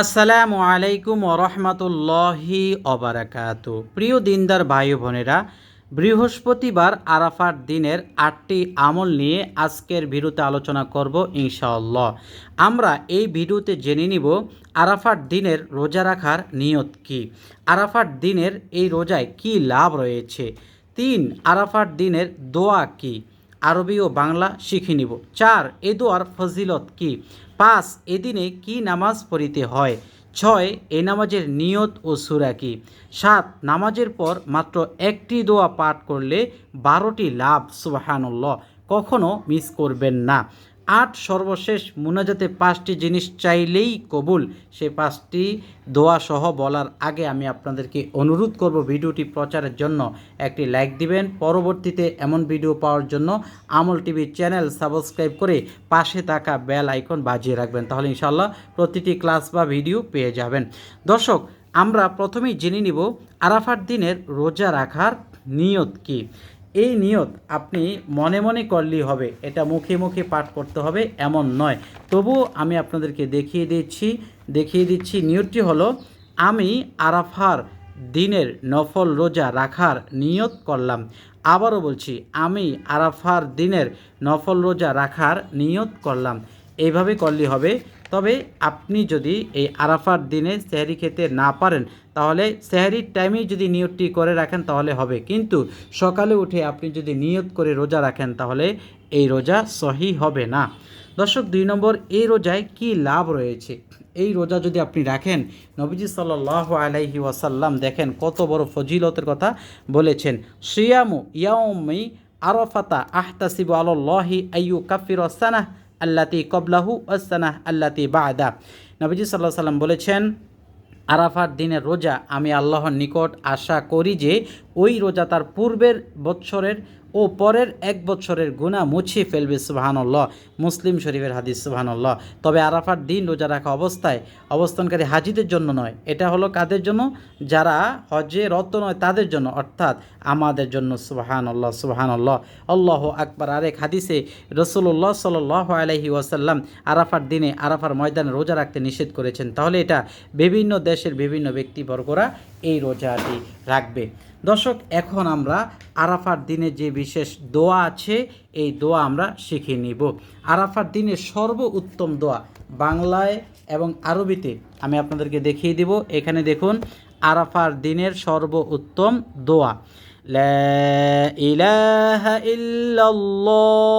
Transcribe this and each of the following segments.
আসসালামু আলাইকুম ওরহমতুল্লাহি অবরাকাত প্রিয় দিনদার ভাই বোনেরা, বৃহস্পতিবার আরাফার দিনের আটটি আমল নিয়ে আজকের ভিডিওতে আলোচনা করব ইনশাআল্লাহ। আমরা এই ভিডিওতে জেনে নিব আরাফার দিনের রোজা রাখার নিয়ত কি। আরাফার দিনের এই রোজায় কি লাভ রয়েছে। তিন, আরাফার দিনের দোয়া কি। আরবি ও বাংলা শিখে নিব। চার এ ফজিলত কি? পাঁচ, এদিনে কি নামাজ পড়িতে হয়? ছয়, এ নামাজের নিয়ত ও সুরা কি? সাত, নামাজের পর মাত্র একটি দোয়া পাঠ করলে বারোটি লাভ, সুবাহানুল্লাহ কখনও মিস করবেন না। আট সর্বশেষ মুনাজাতে পাঁচটি জিনিস চাইলেই কবুল। সে পাঁচটি দোয়া সহ বলার আগে আমি আপনাদেরকে অনুরোধ করব ভিডিওটি প্রচারের জন্য। একটি লাইক দিবেন। পরবর্তীতে এমন ভিডিও পাওয়ার জন্য আমল টিভি চ্যানেল সাবস্ক্রাইব করে পাশে থাকা বেল আইকন বাজিয়ে রাখবেন। তাহলে ইনশাল্লাহ প্রতিটি ক্লাস বা ভিডিও পেয়ে যাবেন। দর্শক, আমরা প্রথমেই জেনে নিব আরাফার দিনের রোজা রাখার নিয়ত কী? এই নিয়ত আপনি মনে মনে করলেই হবে। এটা মুখে মুখে পাঠ করতে হবে, এমন নয়। তবু আমি আপনাদেরকে দেখিয়ে দিচ্ছি দেখিয়ে দিচ্ছি নিয়তটি হলো, আমি আরাফার দিনের নফল রোজা রাখার নিয়ত করলাম। আবারও বলছি, আমি আরাফার দিনের নফল রোজা রাখার নিয়ত করলাম। এইভাবে করলে হবে তবে আপনি যদি এই আরাফার দিনে সেহারি খেতে না পারেন, তাহলে সেহারির টাইমেই যদি নিয়তটি করে রাখেন, তাহলে হবে। কিন্তু সকালে উঠে আপনি যদি নিয়ত করে রোজা রাখেন, তাহলে এই রোজা সহি হবে না। দর্শক, দুই নম্বর, এই রোজায় কি লাভ রয়েছে? এই রোজা যদি আপনি রাখেন, নবীজি সাল্লাহ আলাইহি ওয়াসাল্লাম দেখেন কত বড় ফজিলতের কথা বলেছেন। সিয়ামু ইয়াউমি আরফাতা আহতাসিবু আল্লাহি আইয়ু কাফির সানাহ। আল্লাতি কবলাহু আসানাহ আল্লাতি বাদা। নবীজি সাল্লাহ সাল্লাম বলেছেন, আরাফার দিনের রোজা আমি আল্লাহর নিকট আশা করি যে ওই রোজা তার পূর্বের বৎসরের ও পরের এক বছরের গুণা মুছিয়ে ফেলবে, সুবাহানল্লাহ। মুসলিম শরীফের হাদিস, সুবাহানল্লাহ। তবে আরাফার দিন রোজা রাখা অবস্থায় অবস্থানকারী হাজিদের জন্য নয়, এটা হলো কাদের জন্য? যারা হজে রত নয়, তাদের জন্য, অর্থাৎ আমাদের জন্য, সুবাহানল্লাহ সুবাহানল্লাহ। আল্লাহ আকবার, আরেক হাদিসে রসুল্লাহ সাল্লাহ আলহি ওয়াসাল্লাম আরাফার দিনে আরাফার ময়দানে রোজা রাখতে নিষেধ করেছেন। তাহলে এটা বিভিন্ন দেশের বিভিন্ন ব্যক্তিবর্গরা এই রোজাটি রাখবে। দর্শক, এখন আমরা আরাফার দিনে যে বিশেষ দোয়া আছে, এই দোয়া আমরা শিখে নিব। আরাফার দিনে সর্ব উত্তম দোয়া বাংলায় এবং আরবিতে আমি আপনাদেরকে দেখিয়ে দিব। এখানে দেখুন, আরাফার দিনের সর্ব উত্তম দোয়া। ইলাহ ইলাহা ইল্লাল্লাহ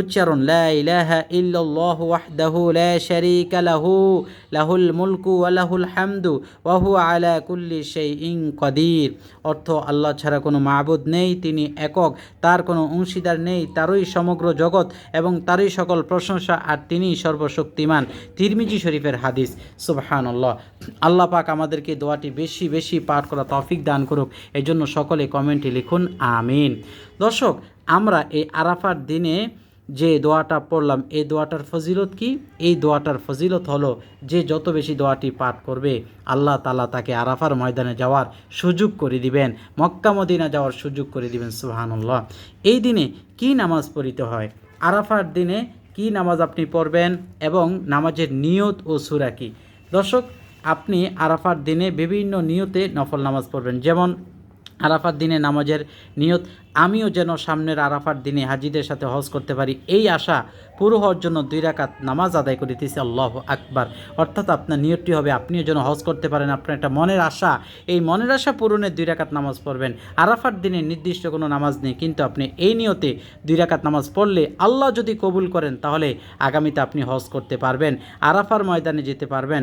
উচ্চারণ লাহু মুলকু ওয়া লাহুল হামদু ওয়া আলা কুল্লি শাইইন কাদির। অর্থ, আল্লাহ ছাড়া কোনো মাহবুদ নেই, তিনি একক, তার কোনো অংশীদার নেই, তারই সমগ্র জগৎ এবং তারই সকল প্রশংসা, আর তিনিই সর্বশক্তিমান। তিরমিজি শরীফের হাদিস, সুবহানাল্লাহ। আল্লাহ পাক আমাদেরকে দোয়াটি বেশি বেশি পাঠ করা তৌফিক দান করুক। এজন্য সকলে কমেন্টে লিখুন, আমিন। দর্শক, আমরা এই আরাফার দিনে যে দোয়াটা পড়লাম, এই দোয়াটার ফজিলত কি? এই দোয়াটার ফজিলত হলো যে যত বেশি দোয়াটি পাঠ করবে, আল্লাহ তালা তাকে আরাফার ময়দানে যাওয়ার সুযোগ করে দিবেন, মক্কা মদিনা যাওয়ার সুযোগ করে দিবেন সুহানুল্লাহ এই দিনে কি নামাজ পড়িতে হয়? আরাফার দিনে কি নামাজ আপনি পড়বেন এবং নামাজের নিয়ত ও সুরা কি? দর্শক, আপনি আরাফার দিনে বিভিন্ন নিয়তে নফল নামাজ পড়বেন, যেমন আরাফার দিনে নামাজের নিয়ত আমিও যেন সামনের আরাফার দিনে হাজিদের সাথে হজ করতে পারি। এই আশা পুরো হওয়ার জন্য দুই রাকাত নামাজ আদায় করিতেছি আল্লাহ আকবার। অর্থাৎ আপনার নিয়তটি হবে, আপনিও যেন হজ করতে পারেন। আপনার একটা মনের আশা, এই মনের আশা পূরণে দুই রাকাত নামাজ পড়বেন। আরাফার দিনে নির্দিষ্ট কোনো নামাজ নেই, কিন্তু আপনি এই নিয়তে দুই রাকাত নামাজ পড়লে আল্লাহ যদি কবুল করেন, তাহলে আগামীতে আপনি হজ করতে পারবেন, আরাফার ময়দানে যেতে পারবেন।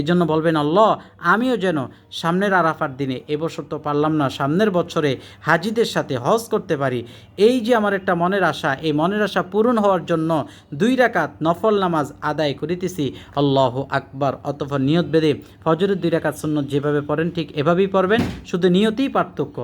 এই জন্য বলবেন, আল্লাহ, আমিও যেন সামনের আরাফার দিনে এবছর তো পারলাম না, সামনের বছরে হাজিদের সাথে হজ করতে পারি। এই যে আমার একটা মনের আশা, এই মনের আশা পূরণ হওয়ার জন্য দুই রাকাত নফল নামাজ আদায় করিতেছি। আল্লাহ আকবর অতফর নিয়ত বেদে ফজরের দুই রাকাত শূন্য যেভাবে পড়েন ঠিক এভাবেই পড়বেন, শুধু নিয়তেই পার্থক্য।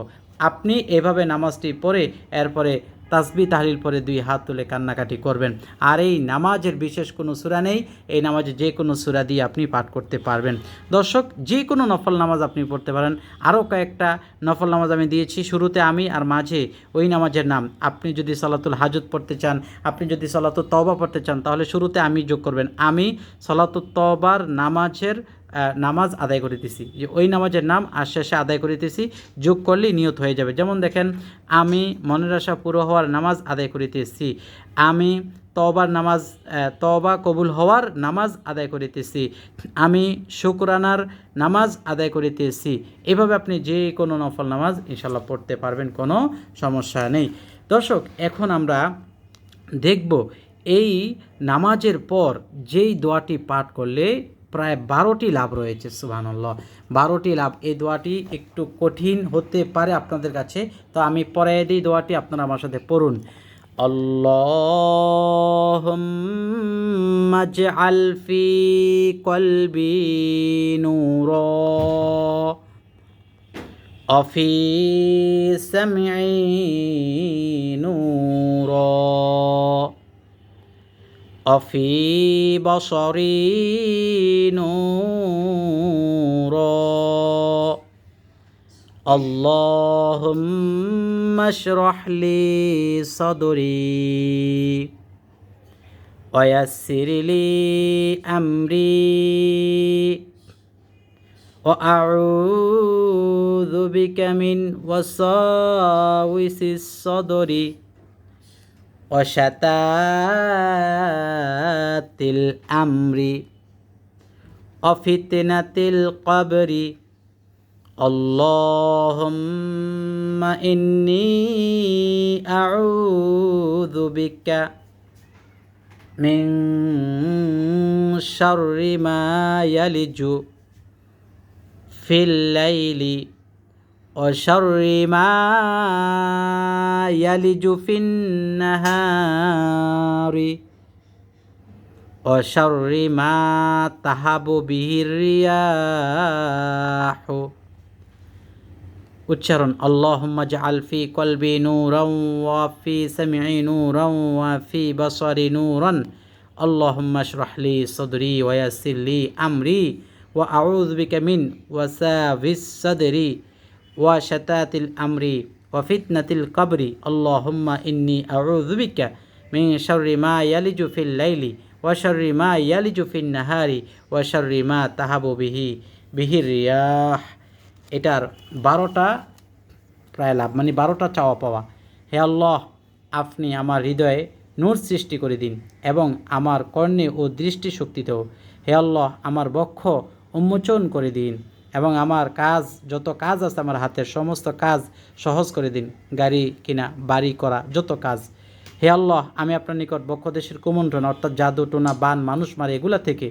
আপনি এভাবে নামাজটি পড়ে, এরপরে তাসবি তাহলিল পরে দুই হাত তুলে কান্নাকাটি করবেন। আর এই নামাজের বিশেষ কোনো সুরা নেই, এই নামাজে যে কোনো সুরা দিয়ে আপনি পাঠ করতে পারবেন। দর্শক, যে কোনো নফল নামাজ আপনি পড়তে পারেন। আরও কয়েকটা নফল নামাজ আমি দিয়েছি। শুরুতে আমি আর মাঝে ওই নামাজের নাম। আপনি যদি সলাতুল হাজত পড়তে চান, আপনি যদি সলাতুল তওবা পড়তে চান, তাহলে শুরুতে আমি যোগ করবেন। আমি সলাতুল তওবার নামাজের নামাজ আদায় করিতেছি। যে ওই নামাজের নাম আর শেষে আদায় করিতেছি, যোগ করলেই নিয়ত হয়ে যাবে। যেমন দেখেন, আমি মনের আশা পুরো হওয়ার নামাজ আদায় করিতেছি। আমি তবার নামাজ তবা কবুল হওয়ার নামাজ আদায় করিতেছি। আমি শুকরানার নামাজ আদায় করিতেছি। এভাবে আপনি যে কোনো নফল নামাজ ইনশাল্লাহ পড়তে পারবেন, কোনো সমস্যা নেই। দর্শক, এখন আমরা দেখব এই নামাজের পর যেই দোয়াটি পাঠ করলে প্রায় বারোটি লাভ রয়েছে সুবহানাল্লাহ বারোটি লাভ এই দোয়াটি একটু কঠিন হতে পারে আপনাদের কাছে তো আমি পরে দিই দোয়াটি আপনারা আমার সাথে পড়ুন اللهم اجعل في قلبي نورا وفي سمعي نورا وفي بصري نورا. اللهم اشرح لي صدري ويسر لي أمري وأعوذ بك من وساوس الصدر. وشتات الأمر وفتنة القبر اللهم إني أعوذ بك من شر ما يلج في الليل وشر ما يلج في النهار وشر ما تهب به الرياح উচ্চারণ আল্লাহুম্মা জাআল ফি কলবি নূরান ওয়া ফি সামঈ নূরান ওয়া ফি বাসারি নূরান আল্লাহুম্মা ইশরাহ লি সাদরি ওয়া ইয়াসসির লি আমরি ওয়া আউযু বিকা মিন ওয়াসাবিস সাদরি ওয়া শাতাতিল আমরি ওয়া ফিতনাতিল কবরি। আল্লাহুম্মা ইন্নী আউযু বিকা মিন শাররি মা ইয়ালিজু ফিল লাইলি ওয়া শাররি মা ইয়ালিজু ফিন নাহারি ওয়া শাররি মা তাহাবু বিহি বিহি রিয়াহ। এটার বারোটা প্রায় লাভ মানে বারোটা চাওয়া পাওয়া। হে আল্লাহ, আপনি আমার হৃদয়ে নূর সৃষ্টি করে দিন এবং আমার কর্ণে ও দৃষ্টি শক্তিতেও হে আল্লাহ, আমার বক্ষ উন্মোচন করে দিন। এবং আমার কাজ, যত কাজ আছে আমার হাতের সমস্ত কাজ সহজ করে দিন। গাড়ি কিনা, বাড়ি করা, যত কাজ। হে আল্লাহ, আমি আপনার নিকট বক্ষ দেশের কুমন্ত্রণ, অর্থাৎ জাদু, টোনা, বান, মানুষ মারে, এগুলো থেকে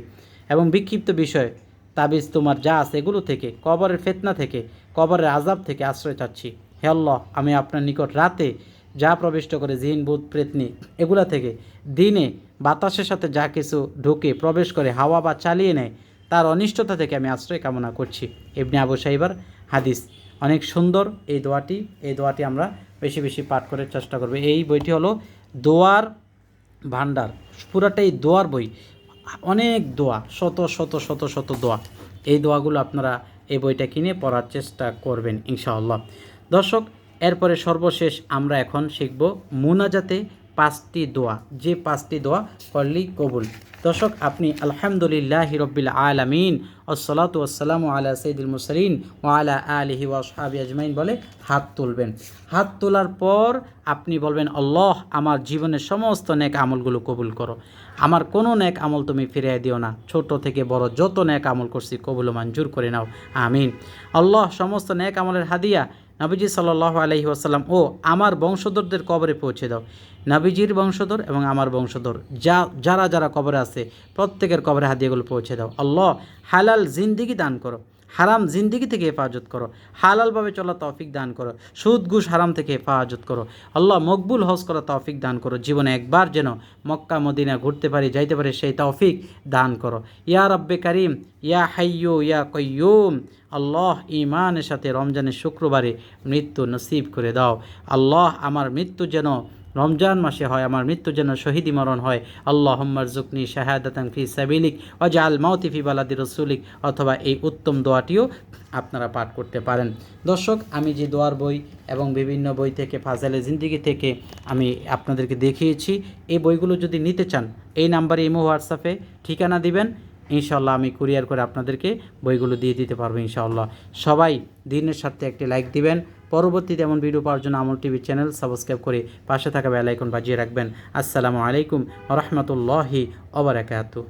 এবং বিক্ষিপ্ত বিষয়, তাবিজ তোমার যা আছে এগুলো থেকে, কবরের ফেতনা থেকে, কবরের আজাব থেকে আশ্রয় চাচ্ছি। হে আল্লাহ, আমি আপনার নিকট রাতে যা প্রবিষ্ট করে জিন বুধ প্রেতনি, এগুলা থেকে দিনে বাতাসের সাথে যা কিছু ঢুকে প্রবেশ করে, হাওয়া বা চালিয়ে নেয় তার অনিষ্টতা থেকে আমি আশ্রয় কামনা করছি। এমনি আবু সাইবার হাদিস। অনেক সুন্দর এই দোয়াটি। এই দোয়াটি আমরা বেশি বেশি পাঠ করার চেষ্টা করব। এই বইটি হলো দোয়ার ভান্ডার পুরাটাই দোয়ার বই। অনেক দোয়া, শত শত শত শত দোয়া। এই দোয়াগুলো আপনারা এই বইটা কিনে পড়ার চেষ্টা করবেন ইনশাআল্লাহ। দর্শক, এরপরে সর্বশেষ আমরা এখন শিখব মুনাজাতে পাঁচটি দোয়া, যে পাঁচটি দোয়া করলেই কবুল। দর্শক, আপনি আলহামদুলিল্লাহ রব্বিল আলামিন, আসসালাত ওয়াসালাম আলা সঈদুল মুসলিন ও আলা আলিহি ওয়াসহাবি আজমাইন বলে হাত তুলবেন। হাত তোলার পর আপনি বলবেন, আল্লাহ, আমার জীবনের সমস্ত নেক আমলগুলো কবুল করো। আমার কোনো নেক আমল তুমি ফিরিয়ে দিও না। ছোট থেকে বড় যত নেক আমল করছি, কবুল মঞ্জুর করে নাও। আমিন। আল্লাহ, সমস্ত নেক আমলের হাদিয়া নবীজি সাল্লাহ আলহি আসাল্লাম ও, আমার বংশধরদের কবরে পৌঁছে দাও। নাবিজির বংশধর এবং আমার বংশধর, যা, যারা যারা কবরে আছে, প্রত্যেকের কবরে হাদিয়াগুলো পৌঁছে দাও। আল্লাহ হালাল জিন্দিগি দান করো। হারাম জিন্দিগি থেকে হেফাজত করো। হালালভাবে চলা তৌফিক দান করো। সুদ, ঘুষ হারাম থেকে হেফাজত করো। আল্লাহ মকবুল হজ করা তৌফিক দান করো। জীবনে একবার যেন মক্কা, মদিনা ঘুরতে পারি, যাইতে পারি, সেই তৌফিক দান করো। ইয়া রব্বে করিম, ইয়া হাইয়ু ইয়া কয়্যুম আল্লাহ ইমানের সাথে রমজানের শুক্রবারে মৃত্যু নসিব করে দাও। আল্লাহ আমার মৃত্যু যেন রমজান মাসে হয়, আমার মৃত্যু যেন শহীদি মরণ হয়। আল্লাহ হম্মার জুকনি শাহাদাতান ফি সাবিলিক অজা আল মাউতি ফি বালাদি রসুলিক। অথবা এই উত্তম দোয়াটিও আপনারা পাঠ করতে পারেন। দর্শক, আমি যে দোয়ার বই এবং বিভিন্ন বই থেকে, ফাজালে জিন্দিগি থেকে আমি আপনাদেরকে দেখিয়েছি, এই বইগুলো যদি নিতে চান, এই নাম্বারে ইমো, হোয়াটসঅ্যাপে ঠিকানা দিবেন। ইনশাল্লাহ আমি কুরিয়ার করে আপনাদেরকে বইগুলো দিয়ে দিতে পারব ইনশাআল্লাহ। সবাই দিনের সাথে একটি লাইক দিবেন। পরবর্তীতে এমন ভিডিও পাওয়ার জন্য আমল টিভি চ্যানেল সাবস্ক্রাইব করে পাশে থাকা বেলাইকন বাজিয়ে রাখবেন। আসসালামু আলাইকুম রহমতুল্লাহি ওবরাকাতু